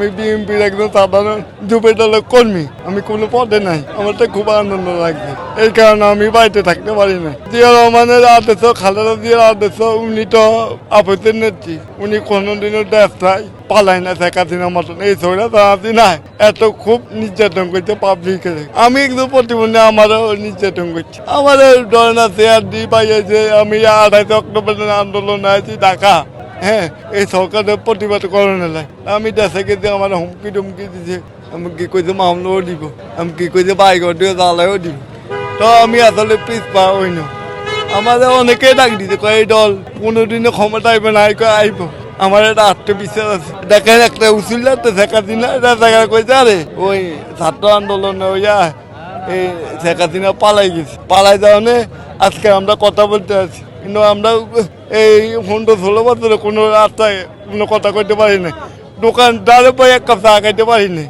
আমি বিএনপির একজন সাধারণ যুবের দলের কর্মী। আমি কোনো পদে নাই। আমার তো খুব আনন্দ লাগছে। এই কারণে আমি বাড়িতে থাকতে পারি না। জিয়া রহমানের আদেশ, খালেদা জিয়ার আদেশ, উনি তো আপত্তির নেত্রী। উনি কোনোদিনও দেশ নাই পালায় না শেখ হাসিনার মতন। এই ছবিটা দাঁড়াতে নাই এত খুব নির্যাতন করছে পাবলিকের। আমি একটু প্রতিবন্ধী আমারও নির্যাতন করছে। আমাদের ধরেন আছে আর দি পাইছে আমি আড়াইশো অক্টোবর আন্দোলন আছি, ঢাকা। হ্যাঁ এই সরকারের প্রতিবাদ করণে নাই আমি দেশে গেছি আমার হুমকি টুমকি দিছে। আমি কি কইছে মামলাও দিব? আমি কি কইছে বাইকর দিয়ে জ্বালাইও দিব? তো আমি আসলে পিস পা হই না। আমাদের অনেকেই ডাক দিতে কয়, এই দল কোনোদিনও ক্ষমতা আইবে না কয়, আইব। আমার একটা আত্মবিশ্বাস আছে। দেখেন একটা উচিল তো শেখ হাসিনা এটা দেখা কইছে, আরে, ওই ছাত্র আন্দোলনে ওইয়া এই শেখ হাসিনা পালাই গেছে। পালাই যাওয়ানে আজকে আমরা কথা বলতে আছি। কিন্তু আমরা এই পনেরো ষোলো বছরে কোনো রাস্তায় কোনো কথা কইতে পারি না দোকানদারে পাই এক কাপ চা খাইতে পারি না